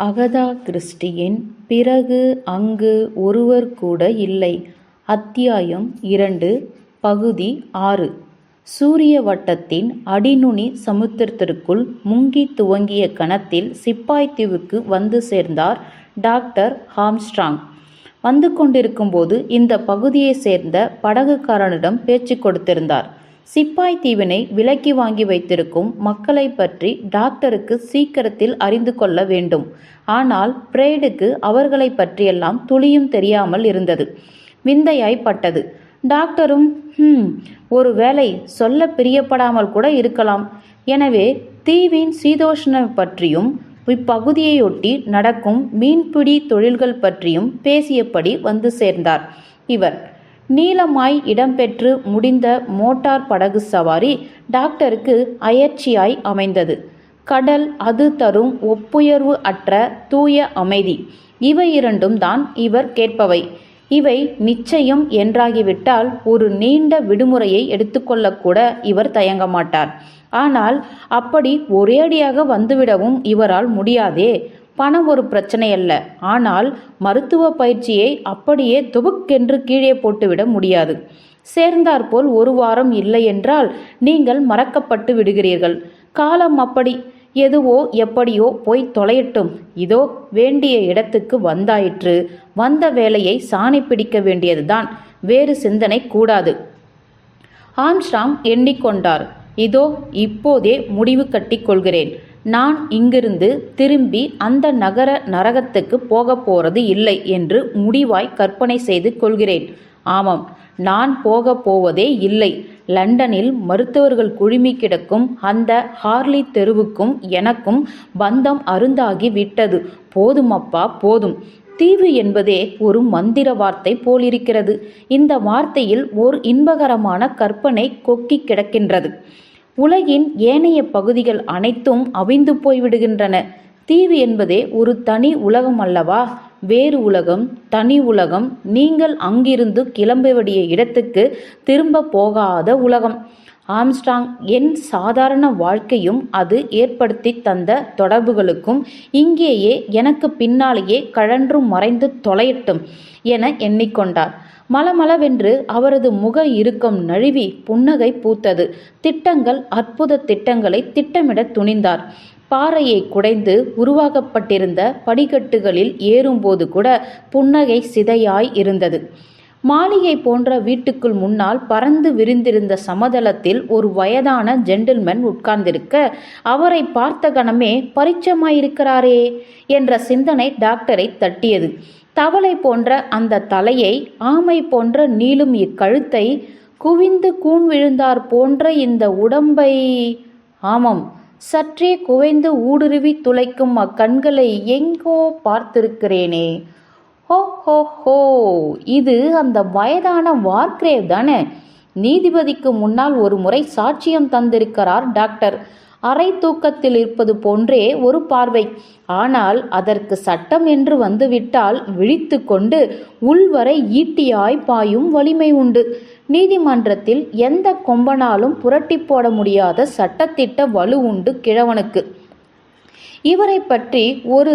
Agatha கிறிஸ்டியின் பிறகு அங்கு ஒருவர் கூட இல்லை. அத்தியாயம் இரண்டு பகுதி ஆறு. சூரிய வட்டத்தின் அடிநுனி சமுத்திரத்திற்குள் முங்கி துவங்கிய கணத்தில் சிப்பாய்த்தீவுக்கு வந்து சேர்ந்தார் டாக்டர் ஹாம்ஸ்ட்ராங். வந்து கொண்டிருக்கும்போது இந்த பகுதியைச் சேர்ந்த படகுக்காரனிடம் பேச்சு கொடுத்திருந்தார். சிப்பாய் தீவினை விலக்கி வாங்கி வைத்திருக்கும் மக்களை பற்றி டாக்டருக்கு சீக்கிரத்தில் அறிந்து கொள்ள வேண்டும். ஆனால் பிரேடுக்கு அவர்களை பற்றியெல்லாம் துளியும் தெரியாமல் இருந்தது. விந்தையாய்ப்பட்டது டாக்டரும் ஹம் ஒரு வேளை சொல்ல பிரியப்படாமல் கூட இருக்கலாம். எனவே தீவின் சீதோஷ்ணம் பற்றியும் இப்பகுதியையொட்டி நடக்கும் மீன்பிடி தொழில்கள் பற்றியும் பேசியபடி வந்து சேர்ந்தார். இவர் நீளமாய் இடம்பெற்று முடிந்த மோட்டார் படகு சவாரி டாக்டருக்கு அயற்சியாய் அமைந்தது. கடல் அது தரும் ஒப்புயர்வு அற்ற தூய அமைதி. இவை இரண்டும் தான் இவர் கேட்பவை. இவை நிச்சயம் என்றாகிவிட்டால் ஒரு நீண்ட விடுமுறையை எடுத்துக்கொள்ளக்கூட இவர் தயங்க மாட்டார். ஆனால் அப்படி ஒரேடியாக வந்துவிடவும் இவரால் முடியாதே. பணம் ஒரு பிரச்சனை அல்ல. ஆனால் மருத்துவ பயிற்சியை அப்படியே துபுக்கென்று கீழே போட்டுவிட முடியாது. சேர்ந்தாற்போல் ஒரு வாரம் இல்லை என்றால் நீங்கள் மறக்கப்பட்டு விடுகிறீர்கள். காலம் அப்படி எதுவோ எப்படியோ போய் தொலையட்டும். இதோ வேண்டிய இடத்துக்கு வந்தாயிற்று. வந்த வேலையை சாணி பிடிக்க வேண்டியதுதான். வேறு சிந்தனை கூடாது. ஆம்ஸ்டாங் எண்ணிக்கொண்டார். இதோ இப்போதே முடிவு கட்டி கொள்கிறேன். நான் இங்கிருந்து திரும்பி அந்த நகர நரகத்துக்கு போகப் போறது இல்லை என்று முடிவாய் கற்பனை செய்து கொள்கிறேன். ஆமாம் நான் போகப் போவதே இல்லை. லண்டனில் மருத்துவர்கள் குழுமி கிடக்கும் அந்த ஹார்லி தெருவுக்கும் எனக்கும் பந்தம் அருந்தாகி விட்டது. போதுமப்பா போதும். தீவு என்பதே ஒரு மந்திர வார்த்தை போலிருக்கிறது. இந்த வார்த்தையில் ஓர் இன்பகரமான கற்பனை கொக்கி கிடக்கின்றது. உலகின் ஏனைய பகுதிகள் அனைத்தும் அவிந்து போய்விடுகின்றன. தீவு என்பதே ஒரு தனி உலகம் அல்லவா? வேறு உலகம் தனி உலகம் நீங்கள் அங்கிருந்து கிளம்ப வேண்டிய இடத்துக்கு திரும்ப போகாத உலகம். ஆம்ஸ்டாங் என் சாதாரண வாழ்க்கையும் அது ஏற்படுத்தி தந்த தொடர்புகளுக்கும் இங்கேயே எனக்கு பின்னாலேயே கழன்றும் மறைந்து தொலையட்டும் என எண்ணிக்கொண்டார். மலமளவென்று அவரது முக இறுக்கம் நழுவி புன்னகை பூத்தது. திட்டங்கள் அற்புத திட்டங்களை திட்டமிட துணிந்தார். பாறையை குடைந்து உருவாக்கப்பட்டிருந்த படிக்கட்டுகளில் ஏறும்போது கூட புன்னகை சிதையாய் இருந்தது. மாளிகை போன்ற வீட்டுக்குள் முன்னால் பறந்து விரிந்திருந்த சமதளத்தில் ஒரு வயதான ஜென்டில்மேன் உட்கார்ந்திருக்க அவரை பார்த்த கணமே பரிச்சமாயிருக்கிறாரே என்ற சிந்தனை டாக்டரை தட்டியது. தவளை போன்ற அந்த தலையை ஆமை போன்ற நீளும் இக்கழுத்தை குவிந்து கூண் விழுந்தார் போன்ற இந்த உடம்பை ஆமாம் சற்றே குவைந்து ஊடுருவி துளைக்கும் அக்கண்களை எங்கோ பார்த்திருக்கிறேனே. ஹோ ஹோ ஹோ இது அந்த வயதான வார்க்ரேவ் தானே? நீதிபதிக்கு முன்னால் ஒரு முறை சாட்சியம் தந்திருக்கிறார் டாக்டர். அரை தூக்கத்தில் இருப்பது போன்றே ஒரு பார்வை. ஆனால் அதற்கு சட்டம் என்று வந்துவிட்டால் விழித்து கொண்டு உள்வரை ஈட்டியாய் பாயும் வலிமை உண்டு. நீதிமன்றத்தில் எந்த கொம்பனாலும் புரட்டி போட முடியாத சட்டத்திட்ட வலு உண்டு கிழவனுக்கு. இவரை பற்றி ஒரு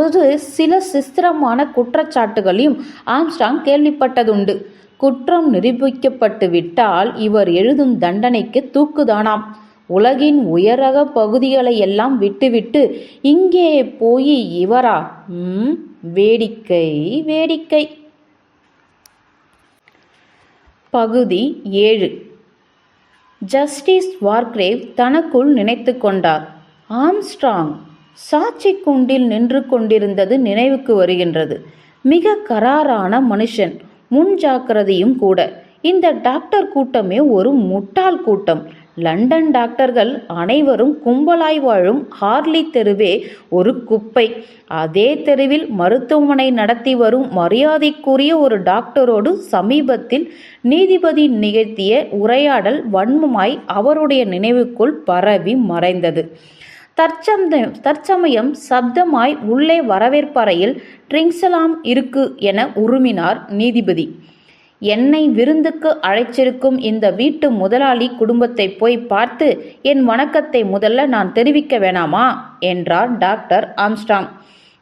ஒரு சில சிஸ்திரமான குற்றச்சாட்டுகளையும் ஆம்ஸ்டாங் கேள்விப்பட்டதுண்டு. குற்றம் நிரூபிக்கப்பட்டு விட்டால் இவர் எழுதும் தண்டனைக்கு தூக்குதானாம். உலகின் உயரக பகுதிகளை எல்லாம் விட்டுவிட்டு இங்கே போய் இவரா? ம் வேடிக்கை வேடிக்கை. பகுதி ஏழு. ஜஸ்டிஸ் வார்க்ரேவ் தனக்குள் நினைத்து கொண்டார். ஆம்ஸ்ட்ராங் சாட்சி குண்டில் நின்று கொண்டிருந்தது நினைவுக்கு வருகின்றது. மிக கராரான மனுஷன் முன் ஜாக்கிரதையும் கூட. இந்த டாக்டர் கூட்டமே ஒரு முட்டாள் கூட்டம். லண்டன் டாக்டர்கள் அனைவரும் கும்பலாய் வாழும் ஹார்லி தெருவே ஒரு குப்பை. அதே தெருவில் மருத்துவமனை நடத்தி வரும் மரியாதைக்குரிய ஒரு டாக்டரோடு சமீபத்தில் நீதிபதி நிகழ்த்திய உரையாடல் வன்மமாய் அவருடைய நினைவுக்குள் பரவி மறைந்தது. தற்சமயம் தற்சமயம் சப்தமாய் உள்ளே வரவேற்பறையில் ட்ரிங்ஸலாம் இருக்கு என உருமினார் நீதிபதி. என்னை விருந்துக்கு அழைச்சிருக்கும் இந்த வீட்டு முதலாளி குடும்பத்தை போய் பார்த்து என் வணக்கத்தை முதல்ல நான் தெரிவிக்க வேணாமா? என்றார் டாக்டர் ஆம்ஸ்டாங்.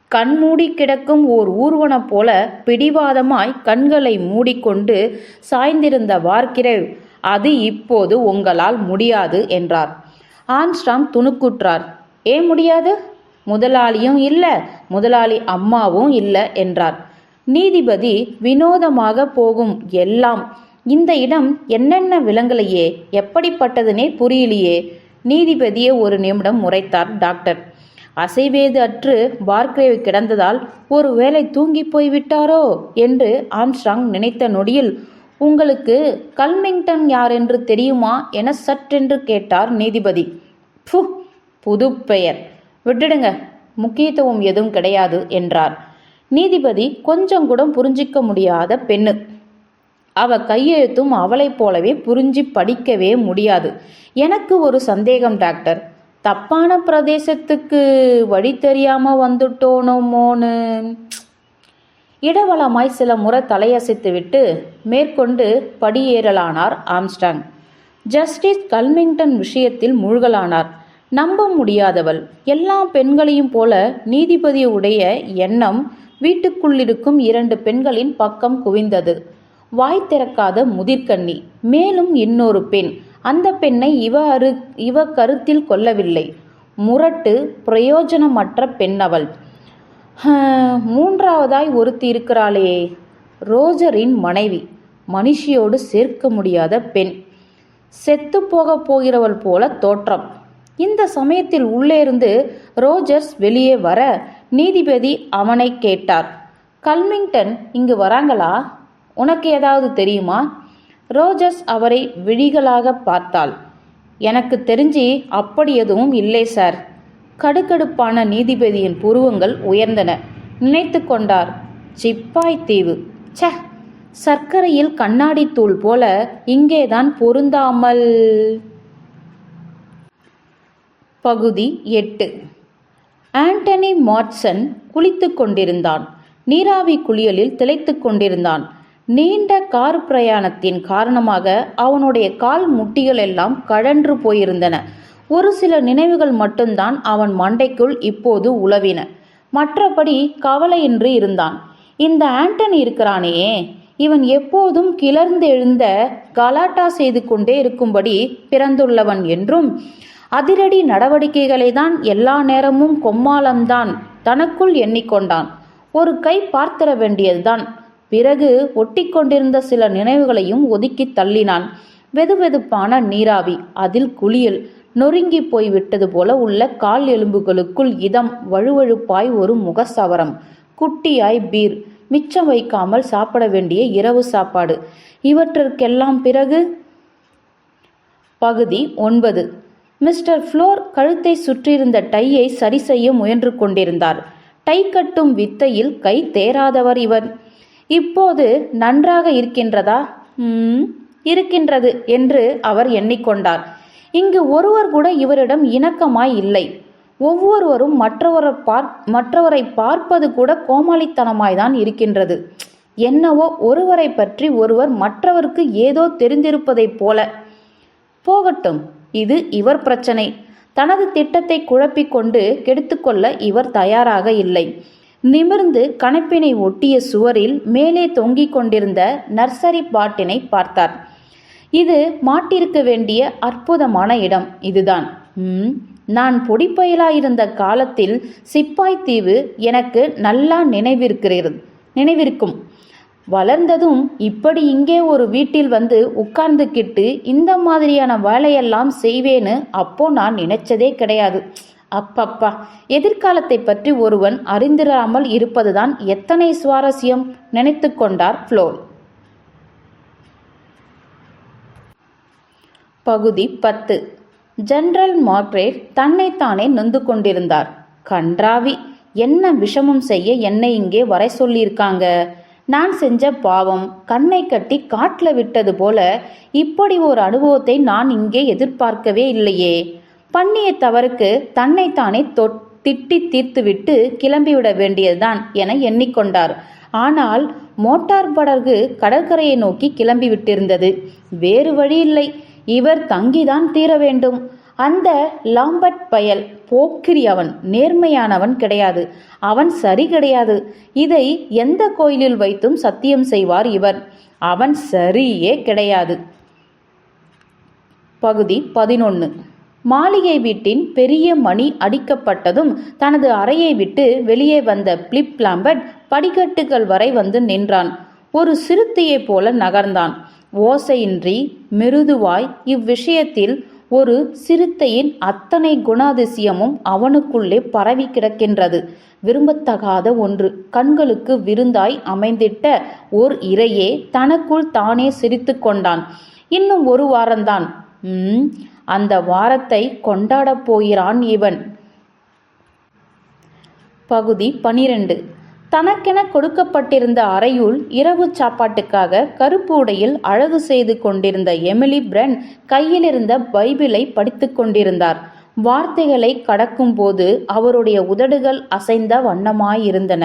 கண்மூடி கிடக்கும் ஓர் ஊர்வனம் போல பிடிவாதமாய் கண்களை மூடிக்கொண்டு சாய்ந்திருந்த வார்க்கிரேவ் அது இப்போது உங்களால் முடியாது என்றார். ஆம்ஸ்ட்ராங் துணுக்குற்றார். ஏன் முடியாது? முதலாளியும் இல்லை முதலாளி அம்மாவும் இல்லை என்றார். நீதிபதி வினோதமாக போகும் எல்லாம். இந்த இடம் என்னென்ன விலங்கலையே எப்படிப்பட்டதுனே புரியலையே. நீதிபதியை ஒரு நிமிடம் முறைத்தார் டாக்டர். அசைவேது அற்று பார்க்ரேவ் கிடந்ததால் ஒருவேளை தூங்கி போய் விட்டாரோ என்று ஆம்ஸ்ட்ராங் நினைத்த நொடியில் உங்களுக்கு கல்மிங்டன் யார் என்று தெரியுமா என சற்றென்று கேட்டார் நீதிபதி. ஃபு புது பெயர் விட்டுடுங்க முக்கியத்துவம் எதுவும் கிடையாது என்றார். நீதிபதி கொஞ்சம் கூட புரிஞ்சிக்க முடியாத பெண்ணு. அவ கையெழுத்தும் அவளைப் போலவே புரிஞ்சு படிக்கவே முடியாது. எனக்கு ஒரு சந்தேகம் டாக்டர். தப்பான பிரதேசத்துக்கு வழி தெரியாம வந்துட்டோனோமோன்னு. இடவளமாய் சில முறை தலையசைத்துவிட்டு மேற்கொண்டு படியேறலானார் ஆம்ஸ்டாங். ஜஸ்டிஸ் கல்மிங்டன் விஷயத்தில் மூழ்கலானார். நம்ப முடியாதவள். எல்லா பெண்களையும் போல நீதிபதியுடைய எண்ணம் வீட்டுக்குள்ளிருக்கும் இரண்டு பெண்களின் பக்கம் குவிந்தது. வாய் திறக்காத முதிர்கண்ணி. மேலும் இன்னொரு பெண். அந்த பெண்ணை இவ அரு இவ கருத்தில் கொள்ளவில்லை. முரட்டு பிரயோஜனமற்ற பெண் அவள் மூன்றாவதாய் ஒருத்தி இருக்கிறாளே. ரோஜரின் மனைவி. மனுஷியோடு சேர்க்க முடியாத பெண். செத்து போக போகிறவள் போல தோற்றம். இந்த சமயத்தில் உள்ளே இருந்து ரோஜர்ஸ் வெளியே வர நீதிபதி அவனை கேட்டார். கல்மிங்டன் இங்கு வராங்களா? உனக்கு ஏதாவது தெரியுமா? ரோஜஸ் அவரை விழிகளாக பார்த்தாள். எனக்கு தெரிஞ்சு அப்படி எதுவும் இல்லை சார். கடுக்கடுப்பான நீதிபதியின் புருவங்கள் உயர்ந்தன. நினைத்து கொண்டார். சிப்பாய் தீவு. ச சர்க்கரையில் கண்ணாடி தூள் போல இங்கேதான் பொருந்தாமல். பகுதி எட்டு. ஆண்டனி மாட்சன் குளித்து கொண்டிருந்தான். நீராவி குளியலில் திளைத்து கொண்டிருந்தான். நீண்ட கார் பிரயாணத்தின் காரணமாக அவனுடைய கால் முட்டிகள் எல்லாம் கழன்று போயிருந்தன. ஒரு சில நினைவுகள் மட்டும்தான் அவன் மண்டைக்குள் இப்போது உளவின மற்றபடி கவலையின்றி இருந்தான். இந்த ஆண்டனி இருக்கிறானே இவன் எப்போதும் கிளர்ந்தெழுந்த கலாட்டா செய்து கொண்டே இருக்கும்படி பிறந்துள்ளவன் என்றும் அதிரடி நடவடிக்கைகளை தான் எல்லா நேரமும் கொம்மாளம்தான் தனக்குள் எண்ணிக்கொண்டான். ஒரு கை பார்த்திட வேண்டியதுதான். பிறகு ஒட்டி கொண்டிருந்த சில நினைவுகளையும் ஒதுக்கி தள்ளினான். வெதுவெதுப்பான நீராவி அதில் குளியல் நொறுங்கி போய் விட்டது போல உள்ள கால் எலும்புகளுக்குள் இதம் வழுவழுப்பாய் ஒரு முகசவரம். குட்டியாய் பீர் மிச்சம் வைக்காமல் சாப்பிட வேண்டிய இரவு சாப்பாடு. இவற்றிற்கெல்லாம் பிறகு பகுதி ஒன்பது. மிஸ்டர் ஃப்ளோர் கழுத்தை சுற்றியிருந்த டையை சரி செய்ய முயன்று கொண்டிருந்தார். டை கட்டும் வித்தையில் கை தேராதவர் இவர். இப்போது நன்றாக இருக்கின்றதா? இருக்கின்றது என்று அவர் எண்ணிக்கொண்டார். இங்கு ஒருவர் கூட இவரிடம் இணக்கமாய் இல்லை. ஒவ்வொருவரும் மற்றவரை பார் மற்றவரை பார்ப்பது கூட கோமாளித்தனமாய்தான் இருக்கின்றது. என்னவோ ஒருவரை பற்றி ஒருவர் மற்றவருக்கு ஏதோ தெரிந்திருப்பதைப் போல. போகட்டும். இது இவர் பிரச்சனை. தனது திட்டத்தை குழப்பிக்கொண்டு கெடுத்துக்கொள்ள இவர் தயாராக இல்லை. நிமிர்ந்து கணப்பினை ஒட்டிய சுவரில் மேலே தொங்கிக் கொண்டிருந்த நர்சரி பாட்டினை பார்த்தார். இது மாட்டிருக்க வேண்டிய அற்புதமான இடம் இதுதான். ம் நான் பொடிப்பயலாயிருந்த காலத்தில் சிப்பாய் தீவு எனக்கு நல்லா நினைவிருக்கிறது நினைவிருக்கும். வளர்ந்ததும் இப்படி இங்கே ஒரு வீட்டில் வந்து உட்கார்ந்துக்கிட்டு இந்த மாதிரியான வேலையெல்லாம் செய்வேன்னு அப்போ நான் நினைச்சதே கிடையாது. அப்பப்பா எதிர்காலத்தை பற்றி ஒருவன் அறிந்திராமல் இருப்பதுதான் எத்தனை சுவாரஸ்யம் நினைத்து கொண்டார் ஃப்ளோர் பகுதி பத்து. ஜென்ரல் மார்க்ரேட் தன்னைத்தானே நொந்து கொண்டிருந்தார். கன்றாவி என்ன விஷமம் செய்ய என்னை இங்கே வர சொல்லியிருக்காங்க? நான் செஞ்ச பாவம் கண்ணை கட்டி காட்டில் விட்டது போல இப்படி ஒரு அனுபவத்தை நான் இங்கே எதிர்பார்க்கவே இல்லையே. பண்ணிய தவறுக்கு தன்னைத்தானே தொட் திட்டி தீர்த்துவிட்டு கிளம்பிவிட வேண்டியதுதான் என எண்ணிக்கொண்டார். ஆனால் மோட்டார் படகு கடற்கரையை நோக்கி கிளம்பி விட்டிருந்தது வேறு வழி இல்லை இவர் தங்கிதான் தீர வேண்டும் அந்த லாம்பட் பயல் போக்கிரி அவன் நேர்மையானவன் கிடையாது. அவன் சரி கிடையாது. இதை எந்த கோயிலில் வைத்தும் சத்தியம் செய்வார் இவர். அவன் சரியே கிடையாது. பகுதி பதினொன்று மாளிகை வீட்டின் பெரிய மணி அடிக்கப்பட்டதும் தனது அறையை விட்டு வெளியே வந்த பிளிப் லாம்பர்ட் படிக்கட்டுகள் வரை வந்து நின்றான். ஒரு சிறுத்தையைப் போல நகர்ந்தான். ஓசையின்றி மிருதுவாய் இவ்விஷயத்தில் ஒரு சிறுத்தையின் அத்தனை குணாதிசயமும் அவனுக்குள்ளே பரவி கிடக்கின்றது. விரும்பத்தகாத ஒன்று. கண்களுக்கு விருந்தாய் அமைந்திட்ட ஓர் இரையே தனக்குள் தானே சிரித்து கொண்டான். இன்னும் ஒரு வாரம்தான் ம் அந்த வாரத்தை கொண்டாடப் போகிறான் இவன். பகுதி பனிரெண்டு. தனக்கென கொடுக்கப்பட்டிருந்த அறையுள் இரவு சாப்பாட்டுக்காக கருப்பு உடையில் அழகு செய்து கொண்டிருந்த எமிலி பிரன் கையிலிருந்த பைபிளை படித்து கொண்டிருந்தார். வார்த்தைகளை கடக்கும்போது அவருடைய உதடுகள் அசைந்த வண்ணமாயிருந்தன.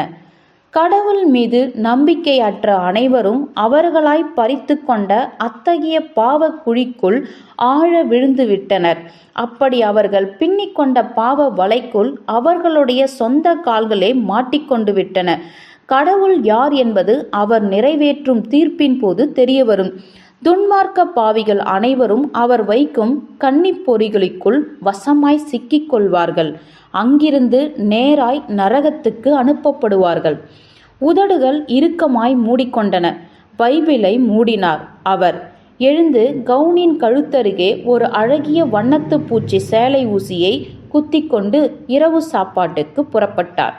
கடவுள் மீது நம்பிக்கையற்ற அனைவரும் அவர்களாய் பறித்து கொண்ட அத்தகைய பாவ குழிக்குள் ஆழ விழுந்துவிட்டனர். அப்படி அவர்கள் பின்னிக்கொண்ட பாவ வலைக்குள் அவர்களுடைய சொந்த கால்களே மாட்டிக்கொண்டு விட்டன. கடவுள் யார் என்பது அவர் நிறைவேற்றும் தீர்ப்பின் போது தெரியவரும். துன்மார்க்க பாவிகள் அனைவரும் அவர் வைக்கும் கன்னிப்பொறிகளுக்குள் வசமாய் சிக்கிக் கொள்வார்கள். அங்கிருந்து நேராய் நரகத்துக்கு அனுப்பப்படுவார்கள். உதடுகள் இறுக்கமாய் மூடிக்கொண்டன. பைபிளை மூடினார் அவர். எழுந்து கவுனின் கழுத்தருகே ஒரு அழகிய வண்ணத்து பூச்சி சேலை ஊசியை குத்திக்கொண்டு இரவு சாப்பாட்டுக்கு புறப்பட்டார்.